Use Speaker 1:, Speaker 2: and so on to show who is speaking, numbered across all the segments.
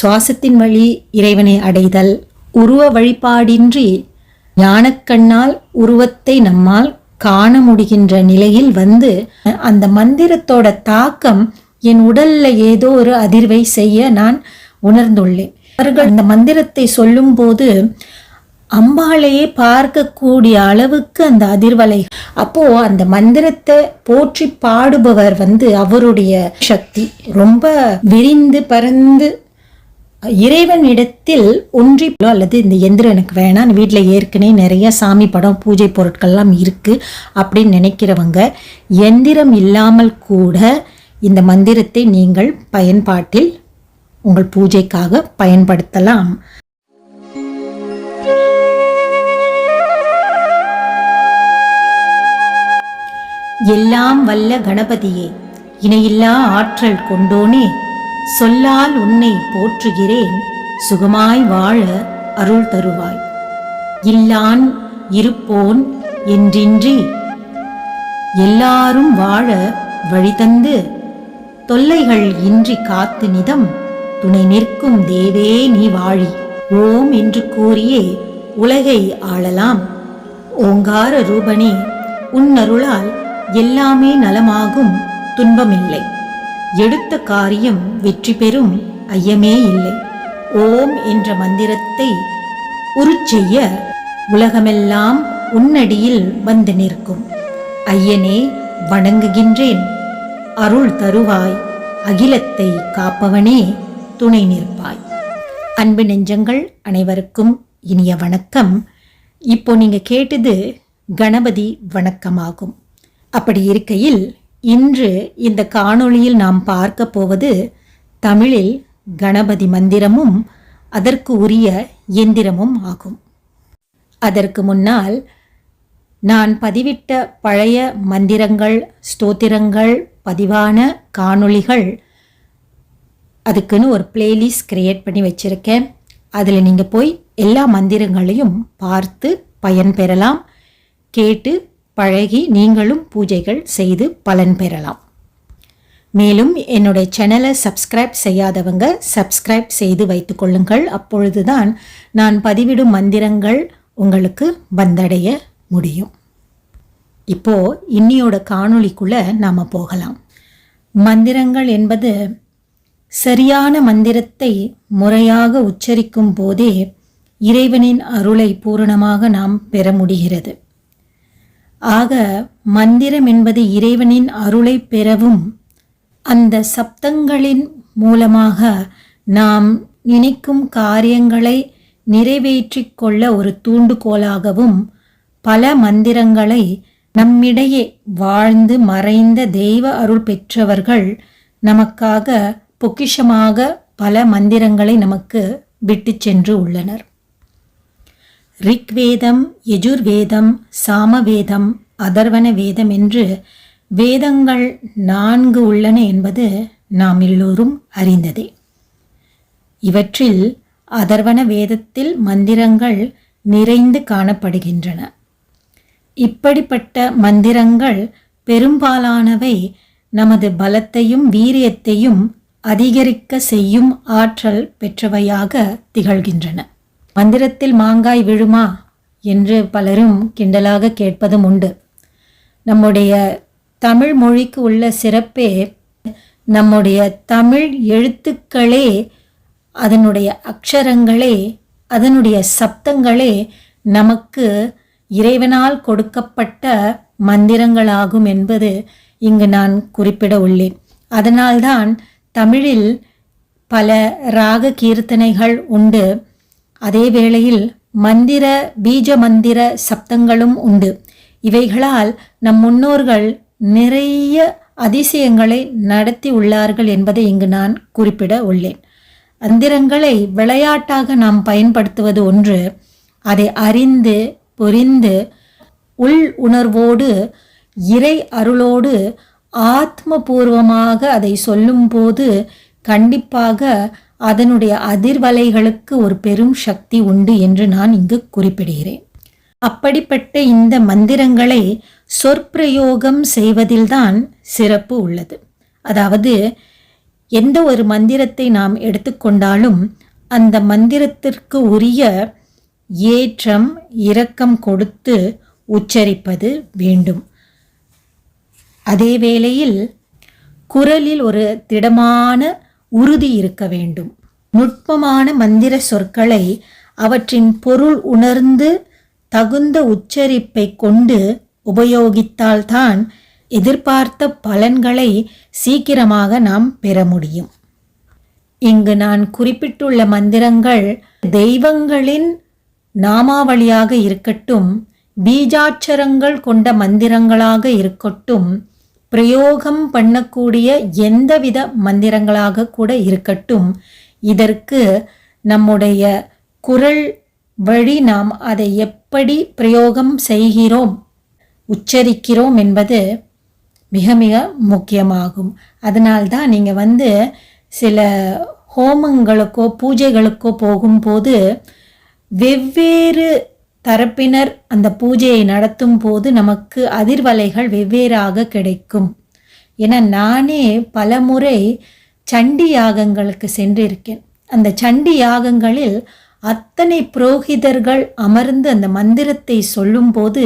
Speaker 1: சுவாசத்தின் வழி இறைவனை அடைதல். உருவ வழிபாடின்றி ஞானக்கண்ணால் உருவத்தை நம்மால் காண முடிகின்ற நிலையில் வந்து அந்த மந்திரத்தோட தாக்கம் என் உடல்ல ஏதோ ஒரு அதிர்வை செய்ய நான் உணர்ந்துள்ளேன். அவர்கள் அந்த மந்திரத்தை சொல்லும்போது அம்பாளையே பார்க்கக்கூடிய அளவுக்கு அந்த அதிர்வலை. அப்போ அந்த மந்திரத்தை போற்றி பாடுபவர் வந்து அவருடைய சக்தி. ரொம்ப விரிந்து பறந்து இறைவனிடத்தில் ஒன்றிப்போ அல்லது இந்த எந்திரம் எனக்கு வேணாம் வீட்டில் ஏற்கனவே நிறைய சாமி படம் பூஜை பொருட்கள்லாம் இருக்குது அப்படின்னு நினைக்கிறவங்க எந்திரம் இல்லாமல் கூட இந்த மந்திரத்தை நீங்கள் பயன்பாட்டில் உங்கள் பூஜைக்காக பயன்படுத்தலாம். எல்லாம் வல்ல கணபதியே இணையில்லா ஆற்றல் கொண்டோனே சொல்லால் உன்னை போற்றுகிறேன் சுகமாய் வாழ அருள் தருவாய். இல்லான் இருப்போன் என்றின்றி எல்லாரும் வாழ வழிதந்து தொல்லைகள் இன்றி காத்து நிதம் துணை நிற்கும் தேவே நீ வாழி. ஓம் என்று கூறியே உலகை ஆளலாம். ஓங்கார ரூபனே உன்னருளால் எல்லாமே நலமாகும் துன்பமில்லை. எடுத்த காரியம் வெற்றி பெறும் ஐயமே இல்லை. ஓம் என்ற மந்திரத்தை உருச்செய்ய உலகமெல்லாம் உன்னடியில் வந்து நிற்கும். ஐயனே வணங்குகின்றேன். அருள் தருவாய். அகிலத்தை காப்பவனே துணை நிற்பாய். அன்பு நெஞ்சங்கள் அனைவருக்கும் இனிய வணக்கம். இப்போ நீங்கள் கேட்டது கணபதி வணக்கமாகும். அப்படி இருக்கையில் இன்று இந்த காணொளியில் நாம் பார்க்க போவது தமிழில் கணபதி மந்திரமும் அதற்கு உரிய எந்திரமும் ஆகும். அதற்கு முன்னால் நான் பதிவிட்ட பழைய மந்திரங்கள் ஸ்தோத்திரங்கள் பதிவான காணொளிகள் அதுக்குன்னு ஒரு பிளேலிஸ்ட் கிரியேட் பண்ணி வச்சுருக்கேன். அதில் நீங்கள் போய் எல்லா மந்திரங்களையும் பார்த்து பயன் பெறலாம் கேட்டு பழகி நீங்களும் பூஜைகள் செய்து பலன் பெறலாம். மேலும் என்னுடைய சேனலை சப்ஸ்கிரைப் செய்யாதவங்க சப்ஸ்கிரைப் செய்து வைத்துக்கொள்ளுங்கள் அப்பொழுதுதான் நான் பதிவிடும் மந்திரங்கள் உங்களுக்கு வந்தடைய முடியும். இப்போ இன்னியோட காணொளிக்குள்ள நாம் போகலாம். மந்திரங்கள் என்பது சரியான மந்திரத்தை முறையாக உச்சரிக்கும் போதே இறைவனின் அருளை பூரணமாக நாம் பெற முடிகிறது. ஆக மந்திரம் என்பது இறைவனின் அருளை பெறவும் அந்த சப்தங்களின் மூலமாக நாம் நினைக்கும் காரியங்களை நிறைவேற்றிக் கொள்ள ஒரு தூண்டுகோலாகவும் பல மந்திரங்களை நம்மிடையே வாழ்ந்து மறைந்த தெய்வ அருள் பெற்றவர்கள் நமக்காக பொக்கிஷமாக பல மந்திரங்களை நமக்கு விட்டு சென்று உள்ளனர். ரிக்வேதம் யஜுர்வேதம் சாமவேதம் அதர்வன வேதம் என்று வேதங்கள் நான்கு உள்ளன என்பது நாம் எல்லோரும் அறிந்ததே. இவற்றில் அதர்வன வேதத்தில் மந்திரங்கள் நிறைந்து காணப்படுகின்றன. இப்படிப்பட்ட மந்திரங்கள் பெரும்பாலானவை நமது பலத்தையும் வீரியத்தையும் அதிகரிக்க செய்யும் ஆற்றல் பெற்றவையாக திகழ்கின்றன. மந்திரத்தில் மாங்காய் விழுமா? என்று பலரும் கிண்டலாக கேட்பதும் உண்டு. நம்முடைய தமிழ் மொழிக்கு உள்ள சிறப்பே நம்முடைய தமிழ் எழுத்துக்களே அதனுடைய அக்ஷரங்களே அதனுடைய சப்தங்களே நமக்கு இறைவனால் கொடுக்கப்பட்ட மந்திரங்களாகும் என்பது இங்கு நான் குறிப்பிட உள்ளேன். அதனால்தான் தமிழில் பல ராக கீர்த்தனைகள் உண்டு. அதே வேளையில் மந்திர பீஜ மந்திர சப்தங்களும் உண்டு. இவைகளால் நம் முன்னோர்கள் நிறைய அதிசயங்களை நடத்தி உள்ளார்கள் என்பதை இங்கு நான் குறிப்பிட உள்ளேன். மந்திரங்களை விளையாட்டாக நாம் பயன்படுத்துவது ஒன்று அதை அறிந்து புரிந்து உள் உணர்வோடு இறை அருளோடு ஆத்மபூர்வமாக அதை சொல்லும்போது கண்டிப்பாக அதனுடைய அதிர்வலைகளுக்கு ஒரு பெரும் சக்தி உண்டு என்று நான் இங்கு குறிப்பிடுகிறேன். அப்படிப்பட்ட இந்த மந்திரங்களை சொற்பிரயோகம் செய்வதில்தான் சிறப்பு உள்ளது. அதாவது எந்த ஒரு மந்திரத்தை நாம் எடுத்துக்கொண்டாலும் அந்த மந்திரத்திற்கு உரிய ஏற்றம் இரக்கம் கொடுத்து உச்சரிப்பது வேண்டும். அதே வேளையில் குரலில் ஒரு திடமான உறுதி இருக்க வேண்டும். நுட்பமான மந்திர சொற்களை அவற்றின் பொருள் உணர்ந்து தகுந்த உச்சரிப்பை கொண்டு உபயோகித்தால்தான் எதிர்பார்த்த பலன்களை சீக்கிரமாக நாம் பெற முடியும். இங்கு நான் குறிப்பிட்டுள்ள மந்திரங்கள் தெய்வங்களின் நாமாவளியாக இருக்கட்டும் பீஜாட்சரங்கள் கொண்ட மந்திரங்களாக இருக்கட்டும் பிரயோகம் பண்ணக்கூடிய எந்தவித மந்திரங்களாக கூட இருக்கட்டும் இதற்கு நம்முடைய குரல் வழி நாம் அதை எப்படி பிரயோகம் செய்கிறோம் உச்சரிக்கிறோம் என்பது மிக மிக முக்கியமாகும். அதனால்தான் நீங்கள் வந்து சில ஹோமங்களுக்கோ பூஜைகளுக்கோ போகும்போது வெவ்வேறு தரப்பினர் அந்த பூஜையை நடத்தும் போது நமக்கு அதிர்வலைகள் வெவ்வேறாக கிடைக்கும். என நானே பலமுறை சண்டி யாகங்களுக்கு சென்றிருக்கேன். அந்த சண்டி யாகங்களில் அத்தனை புரோகிதர்கள் அமர்ந்து அந்த மந்திரத்தை சொல்லும்போது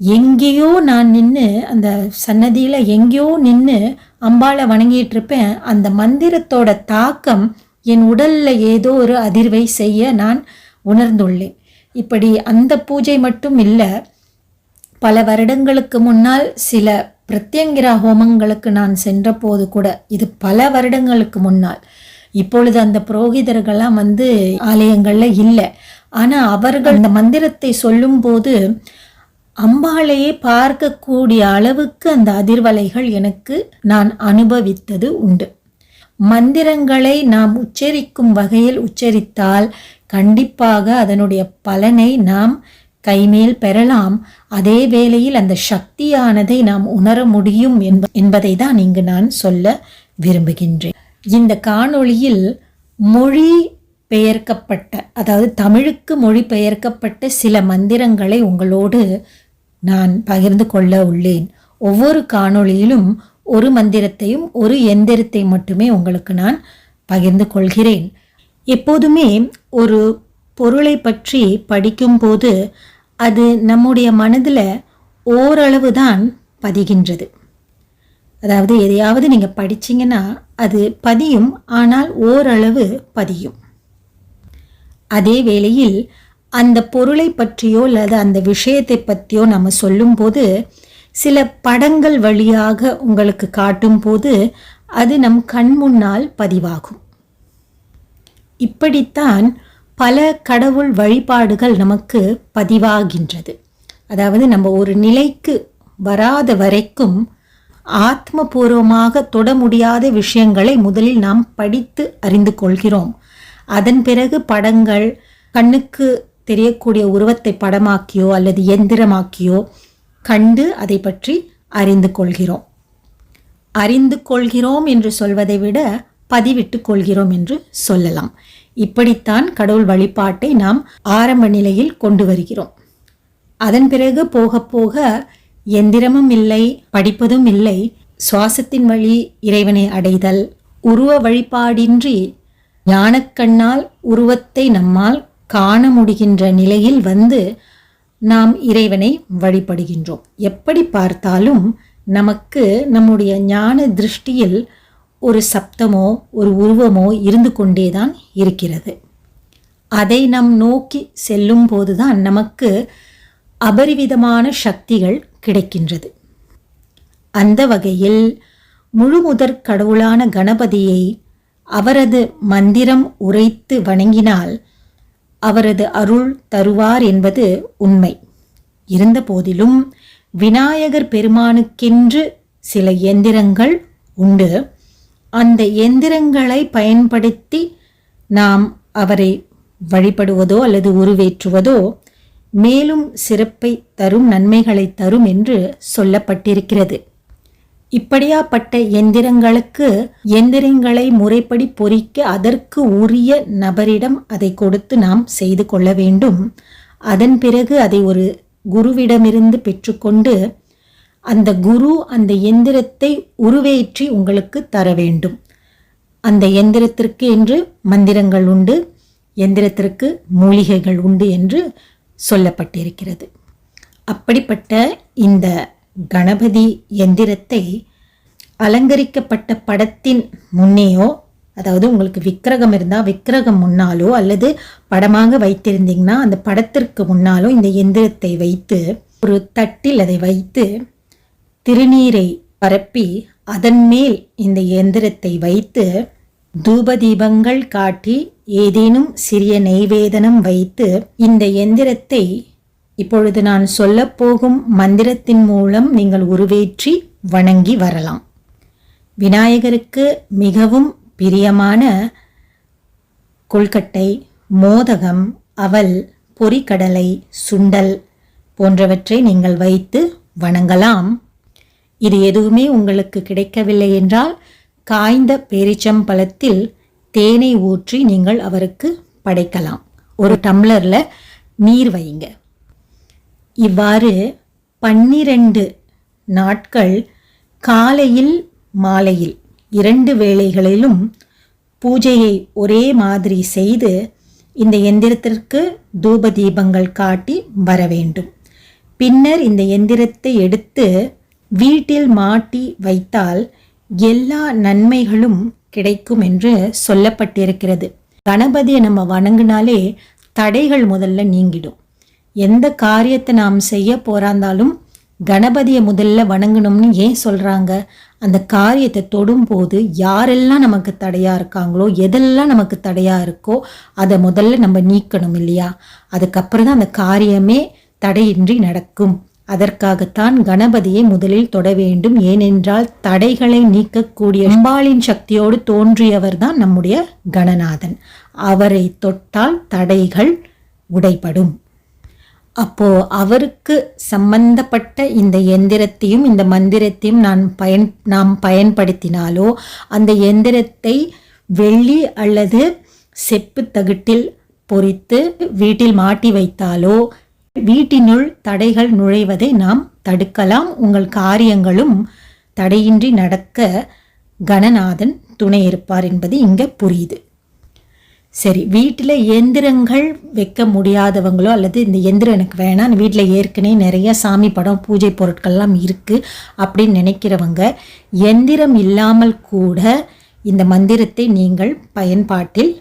Speaker 1: எங்கேயோ நான் நின்று அந்த சன்னதியில் எங்கேயோ நின்று அம்பாளை வணங்கிட்டு இருப்பேன் அந்த மந்திரத்தோட தாக்கம் என் உடலில் ஏதோ ஒரு அதிர்வை செய்ய நான் உணர்ந்துள்ளேன். இப்படி அந்த பூஜை மட்டும் இல்லை பல வருடங்களுக்கு முன்னால் சில பிரத்யங்கிரா ஹோமங்களுக்கு நான் சென்றபோது கூட இது பல வருடங்களுக்கு முன்னால். இப்பொழுது அந்த புரோகிதர்கள்லாம் வந்து ஆலயங்களில் இல்லை. ஆனால் அவர்கள் அந்த மந்திரத்தை சொல்லும்போது அம்பாளையே பார்க்கக்கூடிய அளவுக்கு அந்த அதிர்வலைகள் எனக்கு நான் அனுபவித்தது உண்டு. மந்திரங்களை நாம் உச்சரிக்கும் வகையில் உச்சரித்தால் கண்டிப்பாக அதனுடைய பலனை நாம் கைமேல் பெறலாம். அதே வேளையில் அந்த சக்தியானதை நாம் உணர முடியும் என்ப என்பதை தான் இங்கு நான் சொல்ல விரும்புகின்றேன். இந்த காணொளியில் மொழி பெயர்க்கப்பட்ட அதாவது தமிழுக்கு மொழி பெயர்க்கப்பட்ட சில மந்திரங்களை உங்களோடு நான் பகிர்ந்து கொள்ள உள்ளேன். ஒவ்வொரு காணொளியிலும் ஒரு மந்திரத்தையும் ஒரு எந்திரத்தை மட்டுமே உங்களுக்கு நான் பகிர்ந்து கொள்கிறேன். எப்போதுமே ஒரு பொருளை பற்றி படிக்கும்போது அது நம்முடைய மனதில் ஓரளவு தான் பதிகின்றது. அதாவது எதையாவது நீங்கள் படிச்சிங்கன்னா அது பதியும் ஆனால் ஓரளவு பதியும். அதே வேளையில் அந்த பொருளை பற்றியோ அல்லது அந்த விஷயத்தை பற்றியோ நம்ம சொல்லும்போது சில படங்கள் வழியாக உங்களுக்கு காட்டும்போது அது நம் கண் முன்னால் பதிவாகும். இப்படித்தான் பல கடவுள் வழிபாடுகள் நமக்கு பதிவாகின்றது. அதாவது நம்ம ஒரு நிலைக்கு வராத வரைக்கும் ஆத்மபூர்வமாக தொட முடியாத விஷயங்களை முதலில் நாம் படித்து அறிந்து கொள்கிறோம். அதன் பிறகு படங்கள் கண்ணுக்கு தெரியக்கூடிய உருவத்தை படமாக்கியோ அல்லது எந்திரமாக்கியோ கண்டு அதை பற்றி அறிந்து கொள்கிறோம். அறிந்து கொள்கிறோம் என்று சொல்வதை விட பதிவிட்டு கொள்கிறோம் என்று சொல்லலாம். இப்படித்தான் கடவுள் வழிபாட்டை நாம் ஆரம்ப நிலையில் கொண்டு வருகிறோம். அதன் பிறகு போக போக எந்திரமும் இல்லை படிப்பதும் இல்லை சுவாசத்தின் வழி இறைவனை அடைதல் உருவ வழிபாடின்றி ஞானக்கண்ணால் உருவத்தை நம்மால் காண முடிகின்ற நிலையில் வந்து நாம் இறைவனை வழிபடுகின்றோம். எப்படி பார்த்தாலும் நமக்கு நம்முடைய ஞான திருஷ்டியில் ஒரு சப்தமோ ஒரு உருவமோ இருந்து கொண்டேதான் இருக்கிறது. அதை நம் நோக்கி செல்லும் போதுதான் நமக்கு அபரிவிதமான சக்திகள் கிடைக்கின்றது. அந்த வகையில் முழுமுதற் கடவுளான கணபதியை அவரது மந்திரம் உரைத்து வணங்கினால் அவரது அருள் தருவார் என்பது உண்மை. இருந்தபோதிலும் விநாயகர் பெருமானுக்கென்று சில எந்திரங்கள் உண்டு. அந்த எந்திரங்களை பயன்படுத்தி நாம் அவரை வழிபடுவதோ அல்லது உருவேற்றுவதோ மேலும் சிறப்பை தரும் நன்மைகளை தரும் என்று சொல்லப்பட்டிருக்கிறது. இப்படியாப்பட்ட எந்திரங்களுக்கு எந்திரங்களை முறைப்படி பொறிக்க அதற்கு உரிய நபரிடம் அதை கொடுத்து நாம் செய்து கொள்ள வேண்டும். அதன் பிறகு அதை ஒரு குருவிடமிருந்து பெற்றுக்கொண்டு அந்த குரு அந்த எந்திரத்தை உருவேற்றி உங்களுக்கு தர வேண்டும். அந்த எந்திரத்திற்கு என்று மந்திரங்கள் உண்டு எந்திரத்திற்கு மூலிகைகள் உண்டு என்று சொல்லப்பட்டிருக்கிறது. அப்படிப்பட்ட இந்த கணபதி எந்திரத்தை அலங்கரிக்கப்பட்ட படத்தின் முன்னேயோ அதாவது உங்களுக்கு விக்கிரகம் இருந்தால் விக்கிரகம் முன்னாலோ அல்லது படமாக வைத்திருந்தீங்கன்னா அந்த படத்திற்கு முன்னாலோ இந்த எந்திரத்தை வைத்து ஒரு தட்டில் அதை வைத்து திருநீரை பரப்பி அதன் மேல் இந்த இயந்திரத்தை வைத்து தூபதீபங்கள் காட்டி ஏதேனும் சிறிய நெய்வேதனம் வைத்து இந்த எந்திரத்தை இப்பொழுது நான் சொல்லப்போகும் மந்திரத்தின் மூலம் நீங்கள் உருவேற்றி வணங்கி வரலாம். விநாயகருக்கு மிகவும் பிரியமான கொல்கட்டை மோதகம் அவல் பொரிக்கடலை சுண்டல் போன்றவற்றை நீங்கள் வைத்து வணங்கலாம். இது எதுவுமே உங்களுக்கு கிடைக்கவில்லை என்றால் காய்ந்த பேரிச்சம்பழத்தில் தேனை ஊற்றி நீங்கள் அவருக்கு படைக்கலாம். ஒரு டம்ளரில் நீர் வைங்க இவ்வாறு பன்னிரண்டு நாட்கள் காலையில் மாலையில் இரண்டு வேளைகளிலும் பூஜையை ஒரே மாதிரி செய்து இந்த எந்திரத்திற்கு தூப தீபங்கள் காட்டி வர வேண்டும். பின்னர் இந்த எந்திரத்தை எடுத்து வீட்டில் மாட்டி வைத்தால் எல்லா நன்மைகளும் கிடைக்கும் என்று சொல்லப்பட்டிருக்கிறது. கணபதியை நம்ம வணங்கினாலே தடைகள் முதல்ல நீங்கிடும். எந்த காரியத்தை நாம் செய்ய போறாந்தாலும் கணபதியை முதல்ல வணங்கணும்னு ஏன் சொல்கிறாங்க அந்த காரியத்தை தொடும்போது யாரெல்லாம் நமக்கு தடையாக இருக்காங்களோ எதெல்லாம் நமக்கு தடையாக இருக்கோ அதை முதல்ல நம்ம நீக்கணும் இல்லையா? அதுக்கப்புறம் தான் அந்த காரியமே தடையின்றி நடக்கும். அதற்காகத்தான் கணபதியை முதலில் தொட வேண்டும். ஏனென்றால் தடைகளை நீக்கக்கூடிய அம்பாளின் சக்தியோடு தோன்றியவர் தான் நம்முடைய கணநாதன். அவரை தொட்டால் தடைகள் உடைபடும். அப்போ அவருக்கு சம்பந்தப்பட்ட இந்த எந்திரத்தையும் இந்த மந்திரத்தையும் நான் பயன் நாம் பயன்படுத்தினாலோ அந்த எந்திரத்தை வெள்ளி அல்லது செப்பு தகுட்டில் பொறித்து வீட்டில் மாட்டி வைத்தாலோ வீட்டினுள் தடைகள் நுழைவதை நாம் தடுக்கலாம். உங்கள் காரியங்களும் தடையின்றி நடக்க கணநாதன் துணை இருப்பார் என்பது இங்கே புரியுது. சரி வீட்டில் எந்திரங்கள் வைக்க முடியாதவங்களோ அல்லது இந்த எந்திரம் எனக்கு வேணாம் வீட்டில் ஏற்கனவே நிறைய சாமி படம் பூஜை பொருட்கள்லாம் இருக்குது அப்படின்னு நினைக்கிறவங்க எந்திரம் இல்லாமல் கூட இந்த மந்திரத்தை நீங்கள் பயன்பாட்டில்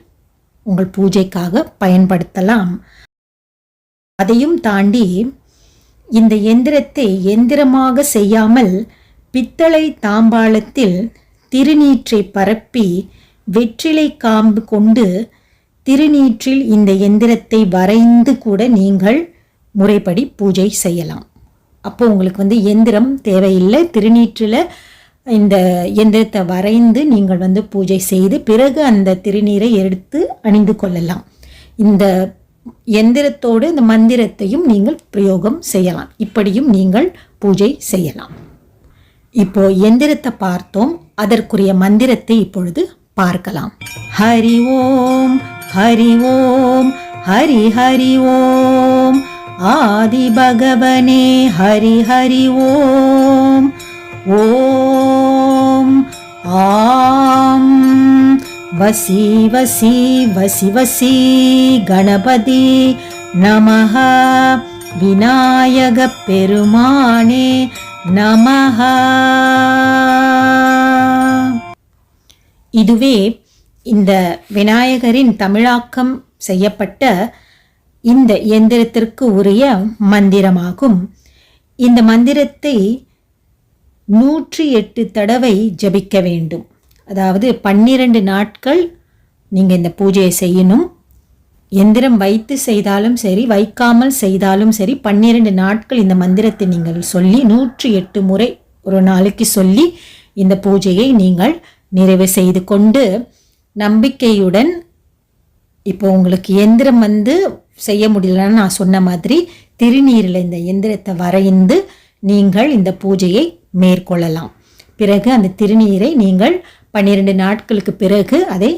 Speaker 1: உங்கள் பூஜைக்காக பயன்படுத்தலாம். அதையும் தாண்டி இந்த எந்திரத்தை எந்திரமாக செய்யாமல் பித்தளை தாம்பாளத்தில் திருநீற்றை பரப்பி வெற்றிலை காம்பு கொண்டு திருநீற்றில் இந்த எந்திரத்தை வரைந்து கூட நீங்கள் முறைப்படி பூஜை செய்யலாம். அப்போ உங்களுக்கு வந்து எந்திரம் தேவையில்லை. திருநீற்றில் இந்த எந்திரத்தை வரைந்து நீங்கள் வந்து பூஜை செய்து பிறகு அந்த திருநீரை எடுத்து அணிந்து கொள்ளலாம். இந்த எந்திரத்தோடு இந்த மந்திரத்தையும் நீங்கள் பிரயோகம் செய்யலாம். இப்படியும் நீங்கள் பூஜை செய்யலாம். இப்போ எந்திரத்தை பார்த்தோம். அதற்குரிய மந்திரத்தை இப்பொழுது பார்க்கலாம். ஹரி ஓம் ஹரி ஓம் ஹரி ஹரி ஓம். ஆதி பகவனே ஹரி ஹரி ஓம். ஓம் ஆம். வசி வசி வசி வசி கணபதி நமஹ. விநாயக பெருமானே நமஹ. இதுவே இந்த விநாயகரின் தமிழாக்கம் செய்யப்பட்ட இந்த எந்திரத்திற்கு உரிய மந்திரமாகும். இந்த மந்திரத்தை நூற்றி எட்டு தடவை ஜபிக்க வேண்டும். அதாவது பன்னிரண்டு நாட்கள் நீங்கள் இந்த பூஜையை செய்யணும். எந்திரம் வைத்து செய்தாலும் சரி வைக்காமல் செய்தாலும் சரி பன்னிரண்டு நாட்கள் இந்த மந்திரத்தை நீங்கள் சொல்லி நூற்றி எட்டு முறை ஒரு நாளைக்கு சொல்லி இந்த பூஜையை நீங்கள் நிறைவு செய்து கொண்டு நம்பிக்கையுடன் இப்போ உங்களுக்கு எந்திரம் வந்து செய்ய முடியலன்னு நான் சொன்ன மாதிரி திருநீரில் இந்த எந்திரத்தை வரைந்து நீங்கள் இந்த பூஜையை மேற்கொள்ளலாம். பிறகு அந்த திருநீரை நீங்கள் பன்னிரெண்டு நாட்களுக்கு பிறகு அதை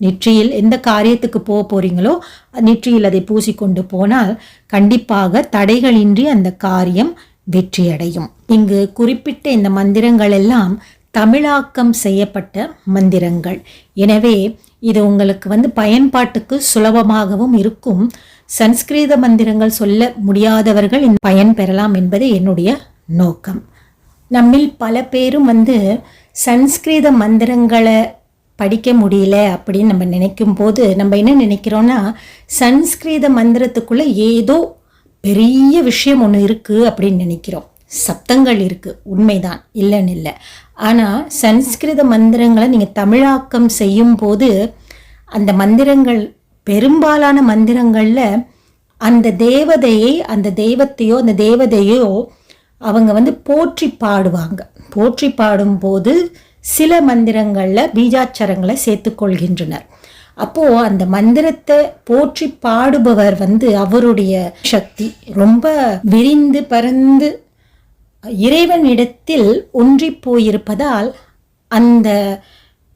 Speaker 1: நெற்றியில் எந்த காரியத்துக்கு போக போறீங்களோ நெற்றியில் அதை பூசிக்கொண்டு போனால் கண்டிப்பாக தடைகளின்றி அந்த காரியம் வெற்றியடையும். இங்கு குறிப்பிட்ட இந்த மந்திரங்கள் எல்லாம் தமிழாக்கம் செய்யப்பட்ட மந்திரங்கள். எனவே இது உங்களுக்கு வந்து பயன்பாட்டுக்கு சுலபமாகவும் இருக்கும். சன்ஸ்கிருத மந்திரங்கள் சொல்ல முடியாதவர்கள் இந்த பயன் பெறலாம் என்பது என்னுடைய நோக்கம். நம்மில் பல பேரும் வந்து சன்ஸ்கிருத மந்திரங்களை படிக்க முடியல அப்படின்னு நம்ம நினைக்கும் போது நம்ம என்ன நினைக்கிறோன்னா சன்ஸ்கிருத மந்திரத்துக்குள்ளே ஏதோ பெரிய விஷயம் ஒன்று இருக்குது அப்படின்னு நினைக்கிறோம். சப்தங்கள் இருக்குது உண்மைதான் இல்லைன்னு இல்லை. ஆனால் சன்ஸ்கிருத மந்திரங்களை நீங்கள் தமிழாக்கம் செய்யும் போது அந்த மந்திரங்கள் பெரும்பாலான மந்திரங்களில் அந்த தேவதையை அந்த தெய்வத்தையோ அந்த தேவதையோ அவங்க வந்து போற்றி பாடுவாங்க. போற்றி பாடும்போது சில மந்திரங்களில் பீஜாட்சரங்களை சேர்த்துக்கொள்கின்றனர் அப்போது அந்த மந்திரத்தை போற்றி பாடுபவர் வந்து அவருடைய சக்தி. ரொம்ப விரிந்து பறந்து இறைவனிடத்தில் ஒன்றி போயிருப்பதால் அந்த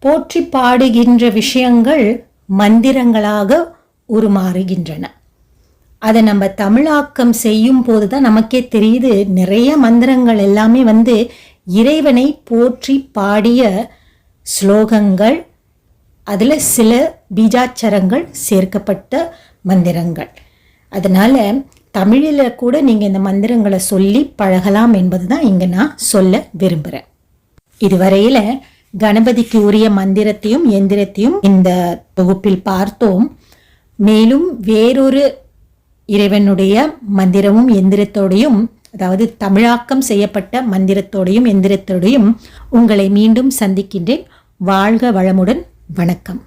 Speaker 1: போற்றி பாடுகின்ற விஷயங்கள் மந்திரங்களாக உருமாறுகின்றன. அதை நம்ம தமிழாக்கம் செய்யும் போது தான் நமக்கே தெரியுது நிறைய மந்திரங்கள் எல்லாமே வந்து இறைவனை போற்றி பாடிய ஸ்லோகங்கள் அதில் சில பீஜாட்சரங்கள் சேர்க்கப்பட்ட மந்திரங்கள். அதனால் தமிழில் கூட நீங்கள் இந்த மந்திரங்களை சொல்லி பழகலாம் என்பது தான் இங்கே நான் சொல்ல விரும்புகிறேன் இதுவரையில் கணபதிக்கு உரிய மந்திரத்தையும் எந்திரத்தையும் இந்த தொகுப்பில் பார்த்தோம். மேலும் வேறொரு இறைவனுடைய மந்திரமும் எந்திரத்தோடையும் அதாவது தமிழாக்கம் செய்யப்பட்ட மந்திரத்தோடையும் எந்திரத்தோடையும் உங்களை மீண்டும் சந்திக்கின்றேன். வாழ்க வளமுடன். வணக்கம்.